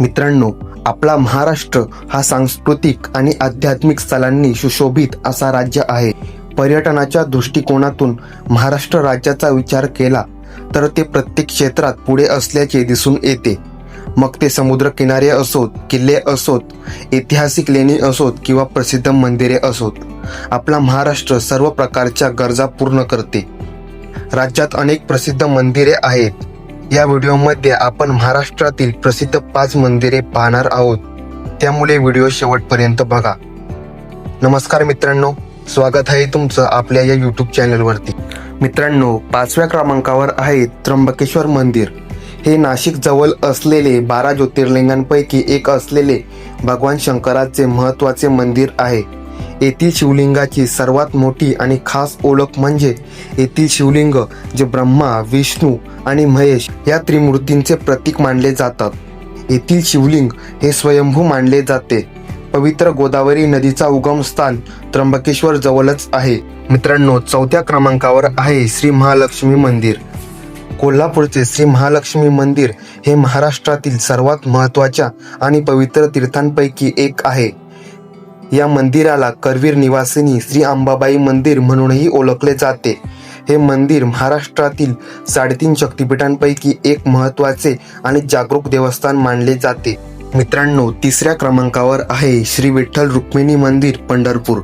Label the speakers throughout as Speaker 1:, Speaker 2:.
Speaker 1: मित्रांनो आपला महाराष्ट्र हा सांस्कृतिक आणि आध्यात्मिक स्थलांनी सुशोभित असा राज्य आहे. पर्यटनाच्या दृष्टिकोनातून महाराष्ट्र राज्याचा विचार केला तर ते प्रत्येक क्षेत्रात पुढे असल्याचे दिसून येते. मग ते समुद्र किनारे असोत किल्ले असोत ऐतिहासिक लेणी असोत किंवा प्रसिद्ध मंदिरे असोत. आपला महाराष्ट्र सर्व प्रकारच्या गरजा पूर्ण करते. राज्यात अनेक प्रसिद्ध मंदिरे आहेत. या व्हिडिओमध्ये आपण महाराष्ट्रातील प्रसिद्ध पाच मंदिरे पाहणार आहोत. त्यामुळे व्हिडिओ शेवटपर्यंत बघा. नमस्कार मित्रांनो स्वागत आहे तुमचं आपल्या या यूट्यूब चॅनलवरती मित्रांनो पाचव्या क्रमांकावर आहे त्र्यंबकेश्वर मंदिर. हे नाशिक जवळ असलेले बारा ज्योतिर्लिंगांपैकी एक असलेले भगवान शंकराचे महत्त्वाचे मंदिर आहे. येथील शिवलिंगाची सर्वात मोठी आणि खास ओळख म्हणजे येथील शिवलिंग जे ब्रह्मा विष्णू आणि महेश या त्रिमूर्तींचे प्रतीक मानले जातात. येथील शिवलिंग हे स्वयंभू मानले जाते. पवित्र गोदावरी नदीचा उगम स्थान त्र्यंबकेश्वर जवळच आहे. मित्रांनो चौथ्या क्रमांकावर आहे श्री महालक्ष्मी मंदिर. कोल्हापूरचे श्री महालक्ष्मी मंदिर हे महाराष्ट्रातील सर्वात महत्त्वाच्या आणि पवित्र तीर्थांपैकी एक आहे. या मंदिराला करवीर निवासिनी श्री अंबाबाई मंदिर म्हणूनही ओळखले जाते. हे मंदिर महाराष्ट्रातील साडेतीन शक्तिपीठांपैकी एक महत्त्वाचे आणि जागरूक देवस्थान मानले जाते. मित्रांनो तिसऱ्या क्रमांकावर आहे श्री विठ्ठल रुक्मिणी मंदिर पंढरपूर.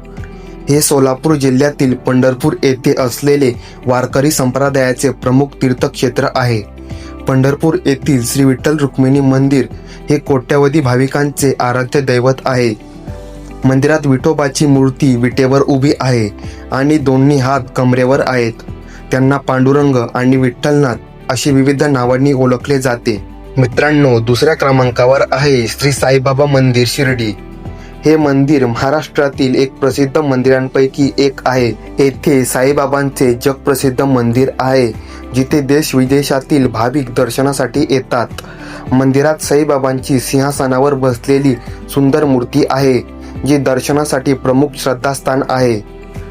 Speaker 1: हे सोलापूर जिल्ह्यातील पंढरपूर येथे असलेले वारकरी संप्रदायाचे प्रमुख तीर्थक्षेत्र आहे. पंढरपूर येथील श्री विठ्ठल रुक्मिणी मंदिर हे कोट्यवधी भाविकांचे आराध्य दैवत आहे. मंदिरात विठोबाची मूर्ती विटेवर उभी आहे आणि दोन्ही हात कमरेवर आहेत. त्यांना पांडुरंग आणि विठ्ठलनाथ अशी विविध नावांनी ओळखले जाते. मित्रांनो दुसऱ्या क्रमांकावर आहे श्री साईबाबा मंदिर शिर्डी. हे मंदिर महाराष्ट्रातील एक प्रसिद्ध मंदिरांपैकी एक आहे. येथे साईबाबांचे जगप्रसिद्ध मंदिर आहे जिथे देश विदेशातील भाविक दर्शनासाठी येतात. मंदिरात साईबाबांची सिंहासनावर बसलेली सुंदर मूर्ती आहे. जे दर्शनासाठी प्रमुख श्रद्धास्थान आहे.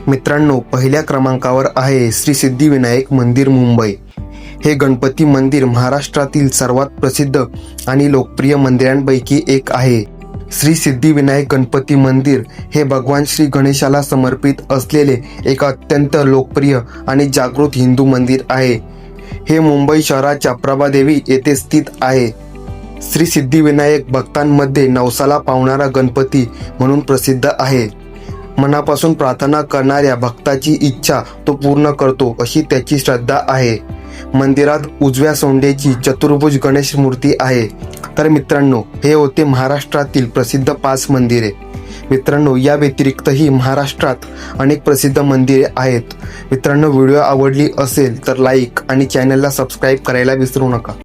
Speaker 1: मित्रांनो पहिल्या क्रमांकावर आहे श्री सिद्धिविनायक मंदिर मुंबई. हे गणपती मंदिर महाराष्ट्रातील सर्वात प्रसिद्ध आणि लोकप्रिय मंदिरांपैकी एक आहे. श्री सिद्धिविनायक गणपती मंदिर हे भगवान श्री गणेशाला समर्पित असलेले एक अत्यंत लोकप्रिय आणि जागृत हिंदू मंदिर आहे. हे मुंबई शहराच्या प्रभादेवी येथे स्थित आहे. श्री सिद्धिविनायक भक्तांमध्ये नवसाला पावणारा गणपती म्हणून प्रसिद्ध आहे. मनापासून प्रार्थना करणाऱ्या भक्ताची इच्छा तो पूर्ण करतो अशी त्याची श्रद्धा आहे. मंदिरात उजव्या सोंडेची चतुर्भुज गणेश मूर्ती आहे. तर मित्रांनो हे होते महाराष्ट्रातील प्रसिद्ध पाच मंदिरे. मित्रांनो या व्यतिरिक्तही महाराष्ट्रात अनेक प्रसिद्ध मंदिरे आहेत. मित्रांनो व्हिडिओ आवडली असेल तर लाईक आणि चॅनलला सबस्क्राईब करायला विसरू नका.